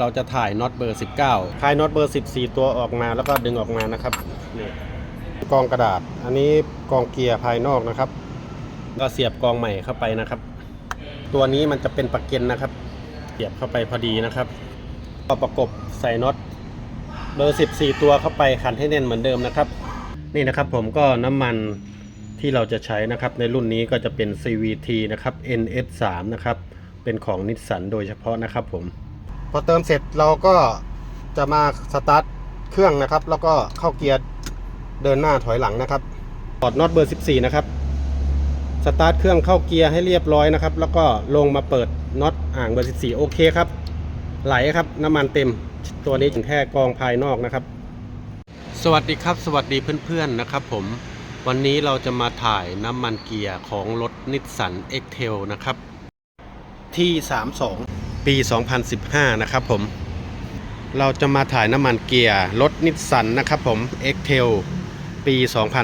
เราจะถ่ายน็อตเบอร์ 19คลายน็อตเบอร์ 14 ตัวออกมาแล้วก็ดึงออกมานะครับนี่กองกระดาษ อันนี้กองเกียร์ภายนอกนะครับ ก็เสียบกองใหม่เข้าไปนะครับ ตัวนี้มันจะเป็นปลักเก็นนะครับ เสียบเข้าไปพอดีนะครับก็ประกบใส่น็อตเบอร์ 14 ตัวเข้าไปขันให้แน่นเหมือนเดิมนะครับ นี่นะครับผมก็น้ำมันที่เราจะใช้นะครับในรุ่นนี้ก็จะเป็น CVT นะครับ NS3 นะครับ เป็นของนิสสันโดยเฉพาะนะครับผม พอเติมเสร็จเราก็จะมาสตาร์ทเครื่องนะครับ แล้วก็เข้าเกียร์เดินหน้าถอยหลังนะครับถอดน็อตเบอร์ 14 นะครับสตาร์ทเครื่องเข้าเกียร์ให้เรียบร้อยนะครับ แล้วก็ลงมาเปิดน็อตอ่างเบอร์ 14 โอเคครับ ไหลครับน้ำมันเต็ม ตัวนี้แค่กองภายนอกนะครับ สวัสดีครับ สวัสดีเพื่อนๆนะครับ ผมวันนี้เราจะมาถ่ายน้ำมันเกียร์ของรถนิสสัน x t a i l นะครับที่32 ปี 2015 นะครับผม เราจะมาถ่ายน้ำมันเกียร์รถนิสสันนะครับผม x t a i l ปี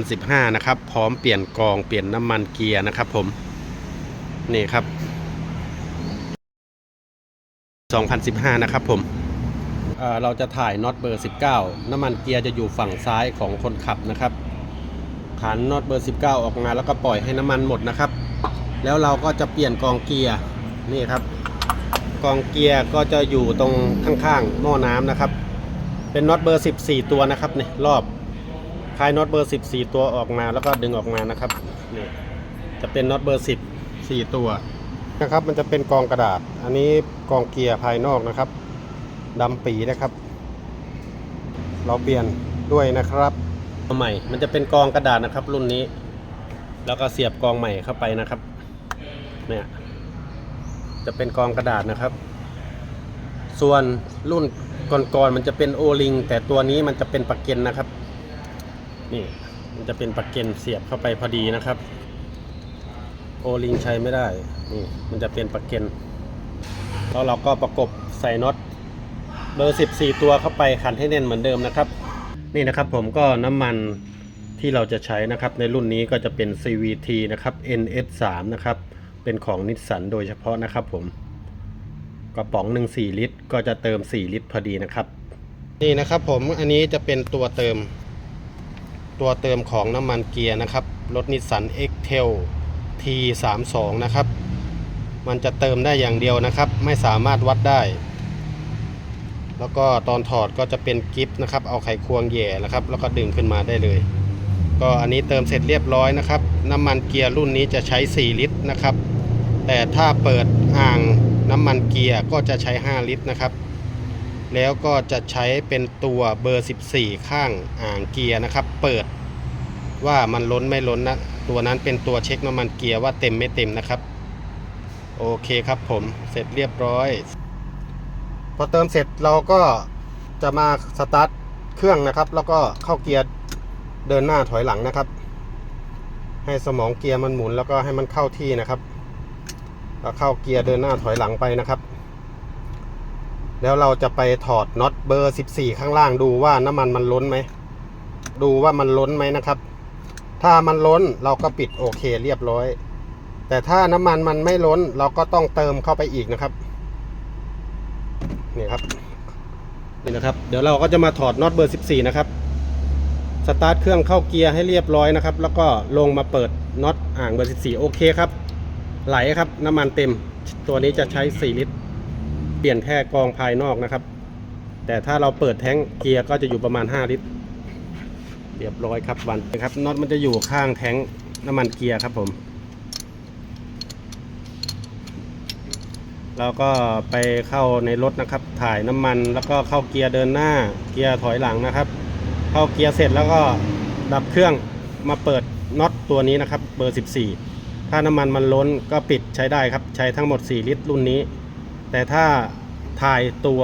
2015 นะครับ พร้อมเปลี่ยนกองเปลี่ยนน้ำมันเกียร์นะครับผม นี่ครับ 2015 นะครับผมเเราจะถ่ายน็อตเบอร์ 19 น้ำมันเกียร์จะอยู่ฝั่งซ้ายของคนขับนะครับขันน็อตเบอร์ 19 ออกมาแล้วก็ปล่อยให้น้ำมันหมดนะครับ แล้วเราก็จะเปลี่ยนกองเกียร์นี่ครับ กองเกียร์ก็จะอยู่ตรงข้างๆหม้อน้ำนะครับ เป็นน็อตเบอร์ 14 ตัวนะครับนี่รอบคลายน็อตเบอร์ 14 ตัวออกมาแล้วก็ดึงออกมานะครับนี่จะเป็นน็อตเบอร์ 10 4 ตัวนะครับ มันจะเป็นกองกระดาษ อันนี้กองเกียร์ภายนอกนะครับดำปีนะครับ เราเปลี่ยนด้วยนะครับใหม่ มันจะเป็นกองกระดาษนะครับ รุ่นนี้ แล้วก็เสียบกองใหม่เข้าไปนะครับเนี่ย จะเป็นกองกระดาษนะครับ ส่วนรุ่นก่อนๆมันจะเป็นโอลิงแต่ตัวนี้มันจะเป็นปักเก็นนะครับ นี่มันจะเป็นปักเก็นเสียบเข้าไปพอดีนะครับ โอลิงใช้ไม่ได้นี่มันจะเป็นปักเก็นแล้วเราก็ประกบใส่น็อตเบอร์ 14 ตัวเข้าไปขันให้แน่นเหมือนเดิมนะครับ นี่นะครับผมก็น้ำมันที่เราจะใช้นะครับ ในรุ่นนี้ก็จะเป็น CVT นะครับ NS3 นะครับ เป็นของนิสสันโดยเฉพาะนะครับผมกระป๋องหนึ่ง4ลิตร ก็จะเติม4ลิตรพอดีนะครับ นี่นะครับผมอันนี้จะเป็นตัวเติม ตัวเติมของน้ำมันเกียร์นะครับรถนิสสัน X-Trail T32 นะครับ มันจะเติมได้อย่างเดียวนะครับ ไม่สามารถวัดได้ แล้วก็ตอนถอดก็จะเป็นกิฟต์นะครับ เอาไขควงแหย่นะครับ แล้วก็ดึงขึ้นมาได้เลย ก็อันนี้เติมเสร็จเรียบร้อยนะครับ น้ำมันเกียร์รุ่นนี้จะใช้ 4 ลิตรนะครับ แต่ถ้าเปิดอ่างน้ำมันเกียร์ก็จะใช้ 5 ลิตรนะครับ แล้วก็จะใช้เป็นตัวเบอร์ 14 ข้างอ่างเกียร์นะครับ เปิดว่ามันล้นไม่ล้นนะ ตัวนั้นเป็นตัวเช็คน้ำมันเกียร์ว่าเต็มไม่เต็มนะครับ โอเคครับผมเสร็จเรียบร้อย พอเติมเสร็จเราก็จะมาสตาร์ทเครื่องนะครับ แล้วก็เข้าเกียร์เดินหน้าถอยหลังนะครับ ให้สมองเกียร์มันหมุนแล้วก็ให้มันเข้าที่นะครับ เข้าเกียร์เดินหน้าถอยหลังไปนะครับ แล้วเราจะไปถอดน็อตเบอร์ 14 ข้างล่างดูว่าน้ำมันมันล้นไหม ดูว่ามันล้นไหมนะครับ ถ้ามันล้นเราก็ปิดโอเคเรียบร้อย แต่ถ้าน้ำมันมันไม่ล้นเราก็ต้องเติมเข้าไปอีกนะครับ นี่ครับ นี่นะครับ เดี๋ยวเราก็จะมาถอดน็อตเบอร์ 14 นะครับสตาร์ทเครื่องเข้าเกียร์ให้เรียบร้อยนะครับ แล้วก็ลงมาเปิดน็อตอ่างเบอร์ 14 โอเคครับ ไหลครับน้ำมันเต็ม ตัวนี้จะใช้ 4 ลิตร เปลี่ยนแค่กองภายนอกนะครับ แต่ถ้าเราเปิดแท้งเกียร์ก็จะอยู่ประมาณ 5 ลิตร เรียบร้อยครับวันนะครับน็อตมันจะอยู่ข้างแท้งน้ำมันเกียร์ครับผมเราก็ไปเข้าในรถนะครับ ถ่ายน้ำมันแล้วก็เข้าเกียร์เดินหน้า เกียร์ถอยหลังนะครับ เข้าเกียร์เสร็จแล้วก็ดับเครื่องมาเปิดน็อตตัวนี้นะครับ เบอร์ 14 ถ้าน้ำมันมันล้นก็ปิดใช้ได้ครับ ใช้ทั้งหมด 4 ลิตรรุ่นนี้ แต่ถ้าถ่ายตัว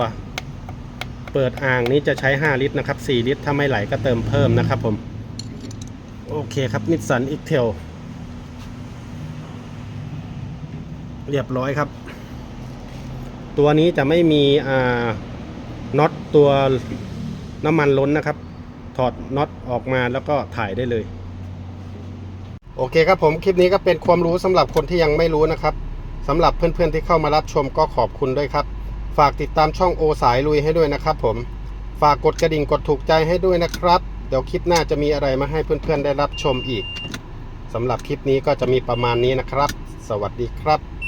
เปิดอ่างนี้จะใช้ 5 ลิตรนะครับ 4 ลิตร ถ้าไม่ไหลก็เติมเพิ่มนะครับผม โอเคครับนิสสันอีกเทลเรียบร้อยครับ ตัวนี้จะไม่มีน็อตตัวน้ำมันล้นนะครับ ถอดน็อตออกมาแล้วก็ถ่ายได้เลย โอเคครับผมคลิปนี้ก็เป็นความรู้สำหรับคนที่ยังไม่รู้นะครับสำหรับเพื่อนๆที่เข้ามารับชมก็ขอบคุณด้วยครับ ฝากติดตามช่องโอสายลุยให้ด้วยนะครับ ผมฝากกดกระดิ่งกดถูกใจให้ด้วยนะครับ เดี๋ยวคลิปหน้าจะมีอะไรมาให้เพื่อนๆได้รับชมอีกสำหรับคลิปนี้ก็จะมีประมาณนี้นะครับ สวัสดีครับ